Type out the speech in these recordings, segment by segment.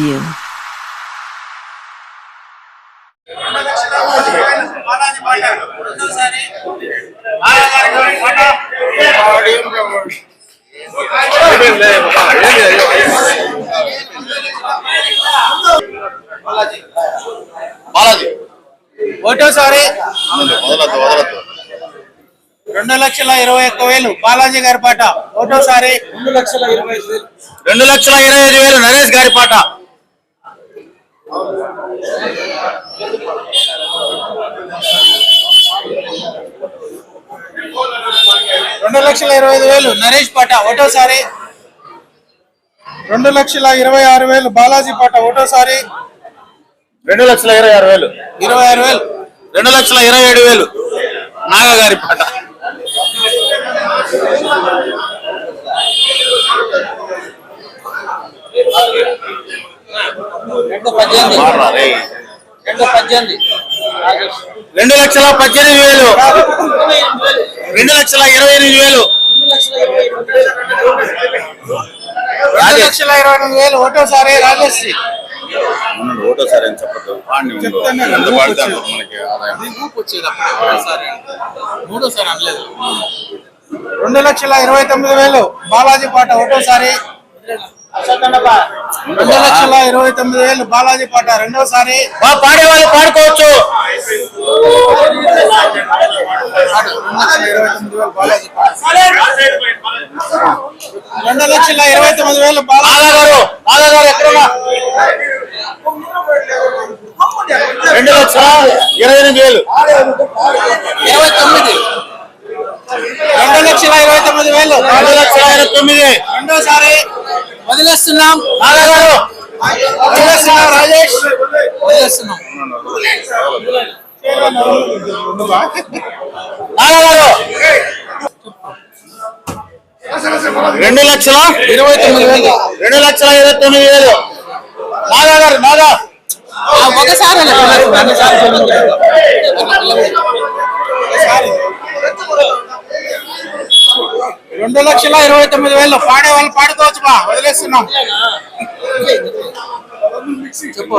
you. Balaji. ఒకటోసారి రెండు లక్షల ఇరవై ఒక్క వేలు. బాలాజీ గారి పాట. ఒకటోసారి రెండు లక్షల ఇరవై రెండు లక్షల ఇరవై ఐదు వేలు నరేష్ గారి పాట. రెండు లక్షల ఇరవై ఐదు వేలు. నరేష్ పాట ఒకటోసారి రెండు లక్షల ఇరవై ఆరు వేలు. బాలాజీ పాట ఒకటోసారి రెండు లక్షల ఇరవై ఆరు వేలు. ఇరవై ఆరు వేలు. రెండు లక్షల ఇరవై ఏడు వేలు. నాగా గారి పాట. రెండు లక్షల పద్దెనిమిది వేలు. రెండు లక్షల ఇరవై ఎనిమిది వేలు. రెండు లక్షల ఇరవై ఎనిమిది వేలు. ఒకటోసారి రాజశ్రీ అవునండి, ఒకటోసారి అని ఎంత పాడితే అంత. మనకి మూడోసారి అనలేదు. రెండు లక్షల ఇరవై తొమ్మిది వేలు. బాలాజీ పాట ఒకటోసారి రెండు లక్షల ఇరవై తొమ్మిది వేలు బాలాజీ పాట రెండోసారి. బా పాడే వాళ్ళు పాడుకోవచ్చు. రెండు లక్షల ఇరవై తొమ్మిది వేలు బాలాజీ నాగా గారు నాగా గారు ఎక్కడున్నా? రెండు లక్షల ఇరవై ఎనిమిది వేలు. ఇరవై తొమ్మిది. రెండు లక్షల ఇరవై తొమ్మిది వేలు. రెండు లక్షల ఇరవై తొమ్మిది. రెండోసారి. వదిలేస్తున్నాం వదిలేస్తున్నాం రాజేష్. వదిలేస్తున్నాం రెండు లక్షల ఇరవై తొమ్మిది వేలు. రెండు లక్షల ఇరవై తొమ్మిది వేలు. నాగా. గారు నాగా ఒకసారి. రెండు లక్షల ఇరవై తొమ్మిది వేలు. పాడే వాళ్ళు పాడుకోవచ్చు బా వదిలేస్తున్నాం. చెప్పు.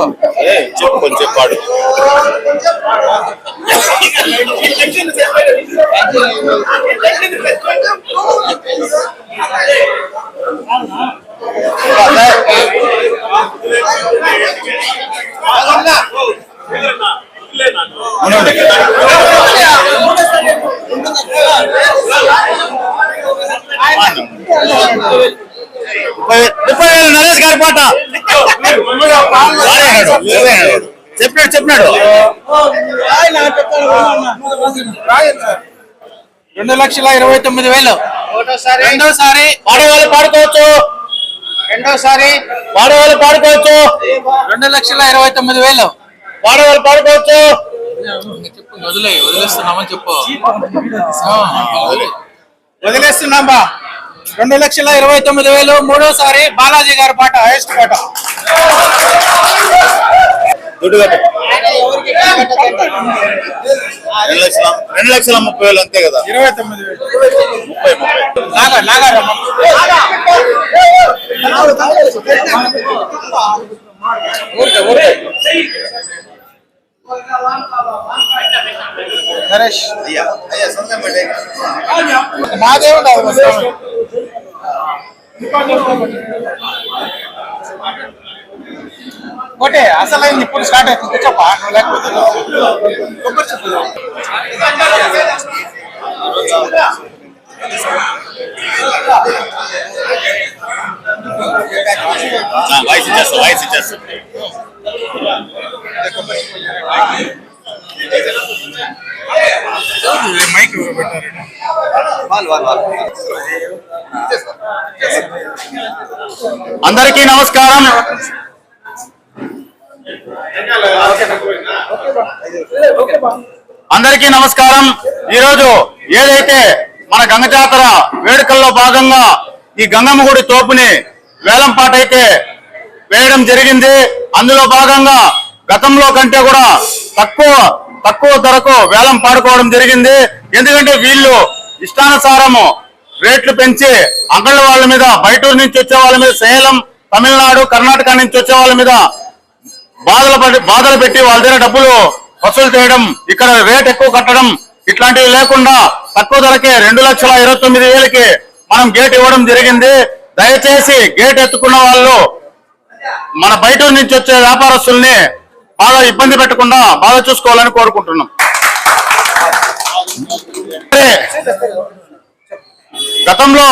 చెప్పు కొంచెం పాడు. అవునండి. ముప్పై ముప్పై వేలు నరేష్ గారి పాట. చెప్పినాడు చెప్పినాడు. రెండు లక్షల ఇరవై తొమ్మిది వేలు. రెండోసారి. పాడేవాళ్ళు పాడుకోవచ్చు. రెండోసారి. పాడేవాళ్ళు పాడుకోవచ్చు. రెండు లక్షల ఇరవై తొమ్మిది వేలు. పాడేవాళ్ళు పాడుకోవచ్చు. చెప్పు వదిలే వదిలేస్తున్నామని చెప్పు. వదిలేస్తున్నాం బా రెండు లక్షల ఇరవై తొమ్మిది వేలు మూడోసారి బాలాజీ గారి పాట హైయెస్ట్ పాట. రెండు లక్షల రెండు లక్షల ముప్పై వేలు అంతే కదా? ఇరవై తొమ్మిది వేలు. ముప్పై ముప్పై. నరేష్. అయ్యా అయ్యా సొంతం పెట్టే మాదే ఉండదు మా స్వామి. ఒకటే అసలైంది ఇప్పుడు స్టార్ట్ అవుతుంది. చెప్పా నువ్వు లేకపోతే వాయిస్ ఇచ్చేస్తా వాయిస్ ఇచ్చేస్తా. మైక్ అందరికీ నమస్కారం. అందరికీ నమస్కారం. ఈరోజు ఏదైతే మన గంగ జాతర వేడుకల్లో భాగంగా ఈ గంగమ్మ గుడి తోపుని వేలం పాట అయితే వేయడం జరిగింది. అందులో భాగంగా గతంలో కంటే కూడా తక్కువ తక్కువ ధరకు వేలం పాడుకోవడం జరిగింది. ఎందుకంటే వీళ్ళు ఇష్టానుసారము రేట్లు పెంచి అంగళ్ళ వాళ్ళ మీద బయటూరు నుంచి వచ్చే వాళ్ళ మీద సేలం తమిళనాడు కర్ణాటక నుంచి వచ్చే వాళ్ళ మీద బాధలు పడి బాధలు పెట్టి వాళ్ళ దగ్గర డబ్బులు వసూలు చేయడం ఇక్కడ రేట్ ఎక్కువ కట్టడం ఇట్లాంటివి లేకుండా తక్కువ ధరకే రెండు లక్షల ఇరవై తొమ్మిది వేలకి మనం గేట్ ఇవ్వడం జరిగింది. దయచేసి గేట్ ఎత్తుకున్న వాళ్ళు మన బయట నుంచి వచ్చే వ్యాపారస్తుల్ని బాగా ఇబ్బంది పెట్టకుండా బాగా చూసుకోవాలని కోరుకుంటున్నాం. గతంలో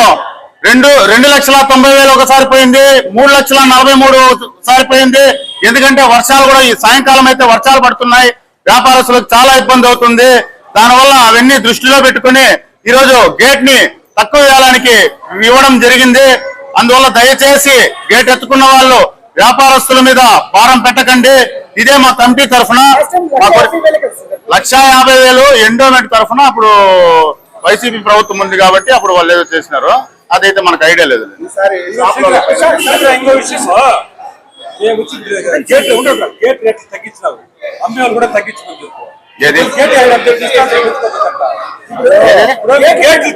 రెండు రెండు లక్షల తొంభై వేలు ఒకసారి పోయింది మూడు లక్షల నలభై మూడు సారి పోయింది. ఎందుకంటే వర్షాలు కూడా ఈ సాయంకాలం అయితే వర్షాలు పడుతున్నాయి. వ్యాపారస్తులకు చాలా ఇబ్బంది అవుతుంది. దానివల్ల అవన్నీ దృష్టిలో పెట్టుకుని ఈరోజు గేట్ని తక్కువ వేయడానికి ఇవ్వడం జరిగింది. అందువల్ల దయచేసి గేట్ ఎత్తుకున్న వాళ్ళు వ్యాపారస్తుల మీద భారం పెట్టకండి. ఇదే మా కమిటీ తరఫున. లక్ష యాభై వేలు ఎండోమెంట్ తరఫున అప్పుడు వైసీపీ ప్రభుత్వం ఉంది కాబట్టి అప్పుడు వాళ్ళు ఏదో చేసినారు. అదైతే మనకు ఐడియా లేదు.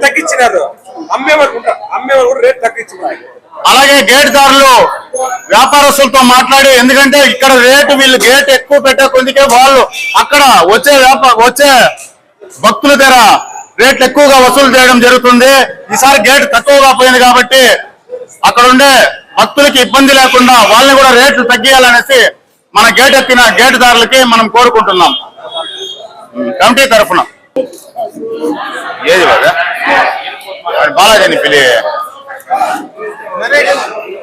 తగ్గించినారు. అమ్మే వాళ్ళు ఉంటారు అమ్మే వాళ్ళు కూడా రేట్ తగ్గించుకున్నారు అలాగే గేట్ దారులు వ్యాపారస్తులతో మాట్లాడి ఎందుకంటే ఇక్కడ రేటు వీళ్ళు గేట్ ఎక్కువ పెట్టే కొద్దికే వాళ్ళు అక్కడ వచ్చే వ్యాపార వచ్చే భక్తుల దగ్గర రేట్లు ఎక్కువగా వసూలు చేయడం జరుగుతుంది. ఈసారి గేట్ తక్కువగా పోయింది కాబట్టి అక్కడ ఉండే భక్తులకి ఇబ్బంది లేకుండా వాళ్ళని కూడా రేట్లు తగ్గియాలనేసి మన గేట్ ఎక్కిన గేట్ దారులకి మనం కోరుకుంటున్నాం. కమిటీ తరఫున. ఏది బాగా బాలాజీని పిలి ¡Maneras!